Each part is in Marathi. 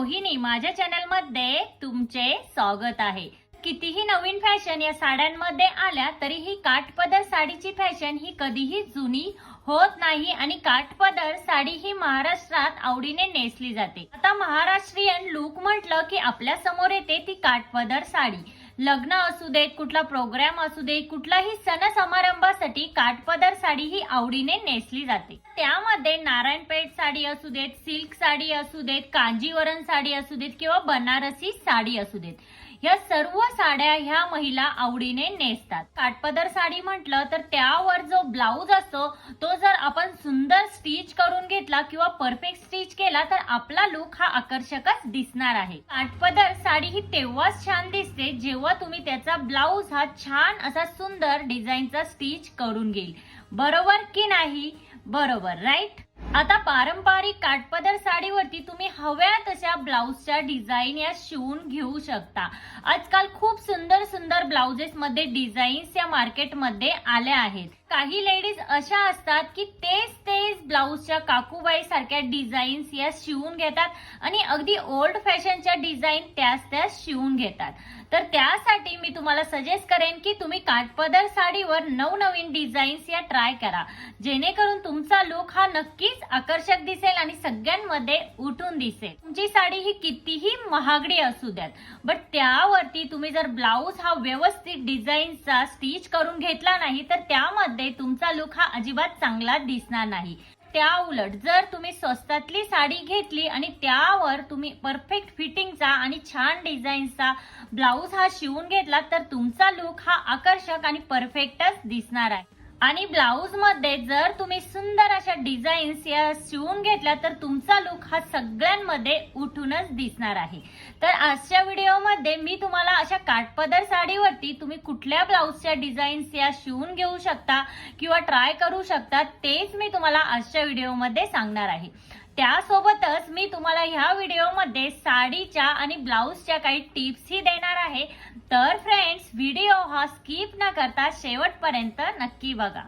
रोहिणी माझ्या चॅनलमध्ये तुमचे स्वागत आहे. कितीही नवीन फॅशन या साड्यांमध्ये आल्या तरीही काठपदर साडीची फॅशन ही कधीही जुनी होत नाही आणि काठपदर साडी ही महाराष्ट्रात आवडीने नेसली जाते. आता महाराष्ट्रीयन लुक म्हटलं की आपल्यासमोर येते ती काठपदर साडी. लग्न असू देत कुठला प्रोग्राम असू दे कुठलाही सण समारंभासाठी काठपदर साडी ही आवडीने नेसली जाते. त्यामध्ये नारायणपेठ साडी असू देत सिल्क साडी असू देत कांजीवरम साडी असू देत किंवा बनारसी साडी असू देत. या सर्व साड्या ह्या महिला आवडीने नेसतात. काटपदर साडी म्हटलं तर त्यावर जो ब्लाऊज असतो तो जर आपण सुंदर स्टिच करून घेतला किंवा परफेक्ट स्टिच केला तर आपला लुक हा आकर्षकच दिसणार आहे. काटपदर साडी ही तेव्हाच छान दिसते जेव्हा तुम्ही त्याचा ब्लाऊज हा छान असा सुंदर डिझाईनचा स्टिच करून घेईल. बरोबर की नाही? बरोबर राईट आता पारंपरिक काटपदर साडीवरती तुम्ही हव्या तशा ब्लाऊजच्या डिझाईन या शिवून घेऊ शकता. आजकाल खूप सुंदर सुंदर ब्लाउजेस मध्ये डिझाईन्स या मार्केटमध्ये आल्या आहेत. काही लेडीज अशा असतात की तेच तेच ब्लाऊजच्या काकूबाई सारख्या डिझाईन्स या शिवून घेतात आणि अगदी ओल्ड फॅशनच्या डिझाईन त्याच त्याच शिवून घेतात. तर त्यासाठी मी तुम्हाला सजेस्ट करेन की तुम्ही काठपदर साडीवर नवनवीन डिझाईन्स या ट्राय करा. जेणेकरून तुमचा लुक हा नक्कीच आकर्षक दिसेल आणि सगळ्यांमध्ये उठून दिसेल. तुमची साडी ही कितीही महागडी असू द्यात बट त्यावरती तुम्ही जर ब्लाऊज हा व्यवस्थित डिझाईनचा स्टिच करून घेतला नाही तर त्यामध्ये तुमचा लुक हा अजिबात चांगला दिसणार नाही. त्या उलट जर तुम्ही स्वस्तातली साडी घेतली आणि त्यावर तुम्ही परफेक्ट फिटिंगचा आणि छान डिझाईनचा ब्लाऊज हा शिवून घेतला तर तुमचा लुक हा आकर्षक आणि परफेक्टच दिसणार आहे. आणि ब्लाऊजमध्ये जर तुम्ही सुंदर अशा डिझाईन्स या शिवून घेतल्या तर तुमचा लुक हा सगळ्यांमध्ये उठूनच दिसणार आहे. तर आजच्या व्हिडिओमध्ये मी तुम्हाला अशा काठपदर साडीवरती तुम्ही कुठल्या ब्लाऊजच्या डिझाईन्स या शिवून घेऊ शकता किंवा ट्राय करू शकता तेच मी तुम्हाला आजच्या व्हिडिओमध्ये सांगणार आहे. त्यासोबतच मी तुम्हाला ह्या व्हिडिओमध्ये साडीच्या आणि ब्लाऊजच्या काही टिप्सही देणार आहे. तर फ्रेंड्स व्हिडिओ हा स्किप न करता शेवटपर्यंत नक्की बघा.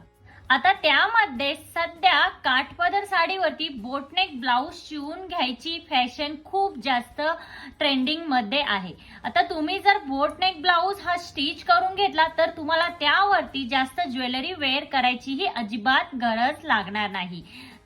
आता त्यामध्ये सध्या काठपदर साडीवरती बोटनेक ब्लाऊज शिवून घ्यायची फॅशन खूप जास्त ट्रेंडिंगमध्ये आहे. आता तुम्ही जर बोटनेक ब्लाऊज हा स्टिच करून घेतला तर तुम्हाला त्यावरती जास्त ज्वेलरी वेअर करायची ही अजिबात गरज लागणार नाही.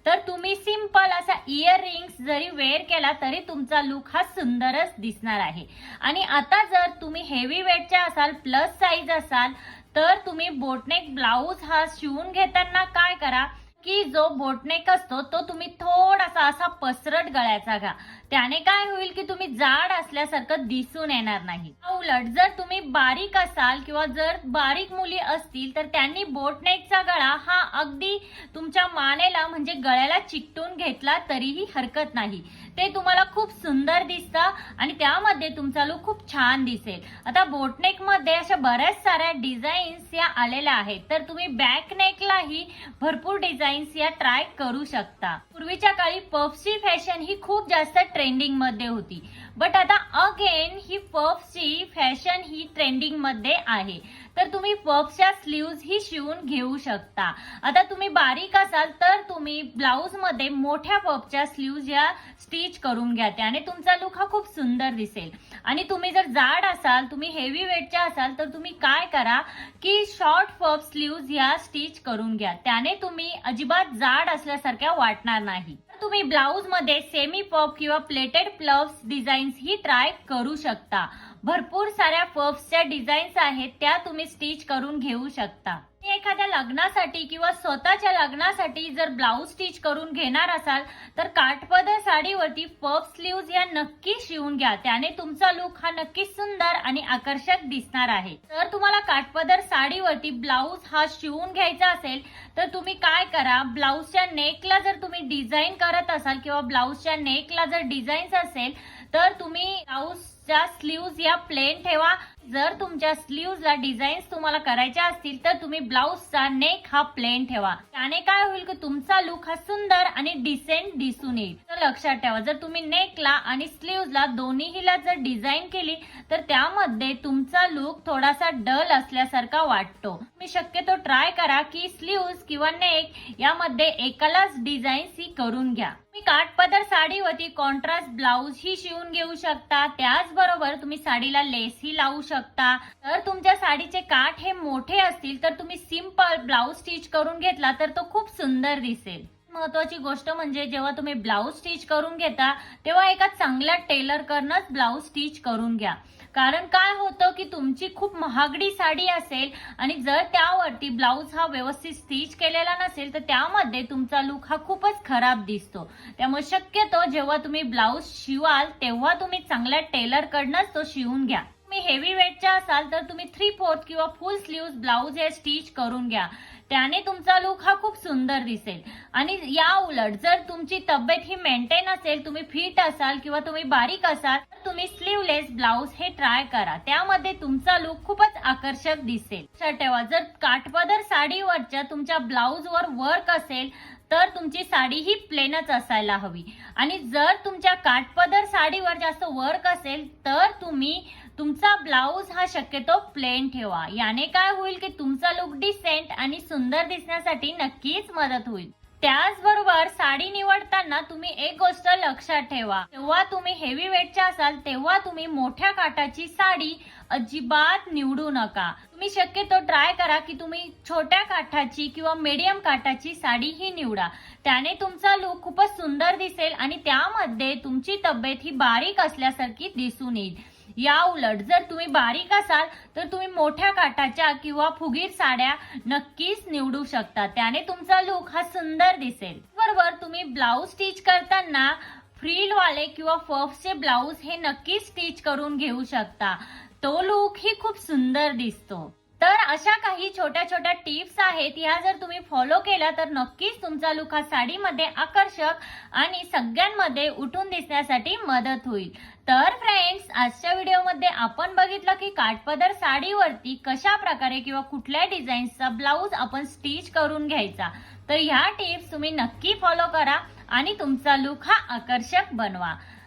तर तुम्ही सिंपल असा इयर रिंग्स जरी वेअर केला तरी तुमचा लुक हा सुंदरच दिसणार आहे. आणि आता जर तुम्ही हेवी वेटच्या असाल प्लस साईज असाल तर तुम्ही बोटनेक ब्लाऊज हा शिवून घेताना काय करा की जो बोटनेक असतो तो तुम्ही थोडासा असा पसरट गळ्याचा घ्या. त्याने काय होईल की तुम्ही जाड असल्यासारखं दिसून येणार नाही. उलट जर तुम्ही बारीक असाल किंवा जर बारीक मुली असतील तर त्यांनी बोटनेकचा गळा हा अगदी तुमच्या मानेला म्हणजे गळ्याला चिकटून घेतला तरीही हरकत नाही. ते तुम्हाला खूप सुंदर दिसतं आणि त्यामध्ये तुमचा लुक खूप छान दिसेल. आता बोटनेकमध्ये अशा बऱ्याच साऱ्या डिझाईन्स या आलेल्या आहेत. तर तुम्ही बॅक नेकलाही भरपूर डिझाईन्स या ट्राय करू शकता. पूर्वीच्या काळी पफची फॅशन ही खूप जास्त ट्रेंडिंगमध्ये होती. बट आता अगेन ही पफची फॅशन ही ट्रेंडिंगमध्ये आहे. तर तुम्ही पफच्या स्लीव्ज ही शिवून घेऊ शकता. आता तुम्ही बारीक असाल तर तुम्ही ब्लाऊजमध्ये मोठ्या पफच्या स्लीव्ज या स्टिच करून घ्या त्याने तुमचा लुक हा खूप सुंदर दिसेल. आणि तुम्ही जर जाड असाल तुम्ही हेवी वेटच्या असाल तर तुम्ही काय करा की शॉर्ट पफ स्लीव्ज या स्टिच करून घ्या. त्याने तुम्ही अजिबात जाड असल्यासारख्या वाटणार नाही. तुम्ही ब्लाऊजमध्ये सेमी पफ किंवा प्लेटेड प्लव्स डिझाईन्स ही ट्राय करू शकता. भरपूर साऱ्या पफ्सच्या डिझाईन्स आहेत त्या तुम्ही स्टिच करून घेऊ शकता. एखाद्या लग्नासाठी किंवा स्वतःच्या लग्नासाठी जर ब्लाऊज स्टिच करून घेणार असाल तर काठपदर साडीवरती पफ स्लीव्ज या नक्की शिवून घ्या. त्याने तुमचा लुक हा नक्की सुंदर आणि आकर्षक दिसणार आहे. तर तुम्हाला काठपदर साडीवरती ब्लाऊज हा शिवून घ्यायचा असेल तर तुम्ही काय करा? ब्लाऊजच्या नेकला जर तुम्ही डिझाईन करत असाल किंवा ब्लाऊजच्या नेकला जर डिझाईन्स असेल तर तुम्ही ब्लाऊजच्या स्लीव्ज या प्लेन ठेवा. जर तुमच्या स्लीव्जला डिझाईन्स तुम्हाला करायच्या असतील तर तुम्ही ब्लाऊजचा नेक हा प्लेन ठेवा. त्याने काय होईल की तुमचा लुक हा सुंदर आणि डिसेंट दिसून येईल. तर लक्षात ठेवा जर तुम्ही नेकला आणि स्लीव्जला दोन्हीला जर डिझाईन केली तर त्यामध्ये तुमचा लुक थोडासा डल असल्यासारखा वाटतो. तुम्ही शक्यतो ट्राय करा की स्लीव्ज किंवा नेक यामध्ये एकालाच डिझाईन्स ही करून घ्या. तुम्ही काठपदर साडीवरती कॉन्ट्रास्ट ब्लाऊज ही शिवून घेऊ शकता. त्याचबरोबर तुम्ही साडीला लेस ही लावू शकता. तर तुमच्या साडीचे काठ हे मोठे असतील तर तुम्ही सिंपल ब्लाऊज स्टिच करून घेतला तर तो खूप सुंदर दिसेल. महत्वाची गोष्ट म्हणजे जेव्हा तुम्ही ब्लाऊज स्टिच करून घेता तेव्हा एका चांगल्या टेलरकडनंच ब्लाऊज स्टिच करून घ्या. कारण काय होतं की तुमची खूप महागडी साडी असेल आणि जर त्यावरती ब्लाऊज हा व्यवस्थित स्टिच केलेला नसेल तर त्यामध्ये तुमचा लुक हा खूपच खराब दिसतो. त्यामुळे शक्यतो जेव्हा तुम्ही ब्लाऊज शिवाल तेव्हा तुम्ही चांगल्या टेलरकडनंच तो शिवून घ्या. तुम्ही हेवी वेटच्या असाल तर तुम्ही थ्री फोर्थ किंवा फुल स्लीव्ह ब्लाऊज हे स्टिच करून घ्या. त्याने तुमचा लुक हा खूप सुंदर दिसेल. आणि या उलट जर तुमची तब्येत ही मेंटेन असेल तुम्ही फिट असाल किंवा तुम्ही बारीक असाल तर तुम्ही स्लीवलेस ब्लाऊज हे ट्राय करा. त्यामध्ये तुमचा लुक खूपच आकर्षक दिसेल. ठेवा जर काठपदर साडीवरच्या तुमच्या ब्लाऊज वर वर्क असेल तर तुमची साडी ही प्लेनच असायला हवी. आणि जर तुमच्या काठपदर साडीवर जास्त वर्क असेल तर तुम्ही तुमचा ब्लाऊज हा शक्यतो प्लेन ठेवा. याने काय होईल की तुमचा लुक डिसेंट आणि सुंदर दिसण्यासाठी नक्कीच मदत होईल. त्याचबरोबर साडी निवडताना तुम्ही एक गोष्ट लक्षात ठेवा. जेव्हा तुम्ही हेवी वेटच्या असाल तेव्हा तुम्ही मोठ्या काठाची साडी अजिबात निवडू नका. तुम्ही शक्यतो ट्राय करा की तुम्ही छोट्या काठाची किंवा मीडियम काठाची साडी ही निवडा. त्याने तुमचा लुक खूपच सुंदर दिसेल आणि त्यामध्ये तुमची तब्येत ही बारीक असल्यासारखी दिसून येईल. या उलट जर तुम्ही बारीक असाल तर तुम्ही मोठ्या काठाच्या किंवा फुगीर साड्या नक्कीच निवडू शकता. त्याने तुमचा लुक हा सुंदर दिसेल. बरोबर तुम्ही ब्लाऊज स्टिच करताना फ्रील वाले किंवा फर्फचे ब्लाऊज हे नक्कीच स्टिच करून घेऊ शकता. तो लुक ही खूप सुंदर दिसतो. तर अशा काही छोट्या छोट्या टिप्स आहेत ह्या जर तुम्ही फॉलो केल्या तर नक्कीच तुमचा लुक हा साडीमध्ये आकर्षक आणि सगळ्यांमध्ये उठून दिसण्यासाठी मदत होईल. तर फ्रेंड्स आजच्या व्हिडिओमध्ये आपण बघितलं की काठपदर साडीवरती कशा प्रकारे किंवा कुठल्या डिझाईन्सचा ब्लाऊज आपण स्टिच करून घ्यायचा. तर ह्या टिप्स तुम्ही नक्की फॉलो करा आणि तुमचा लुक हा आकर्षक बनवा.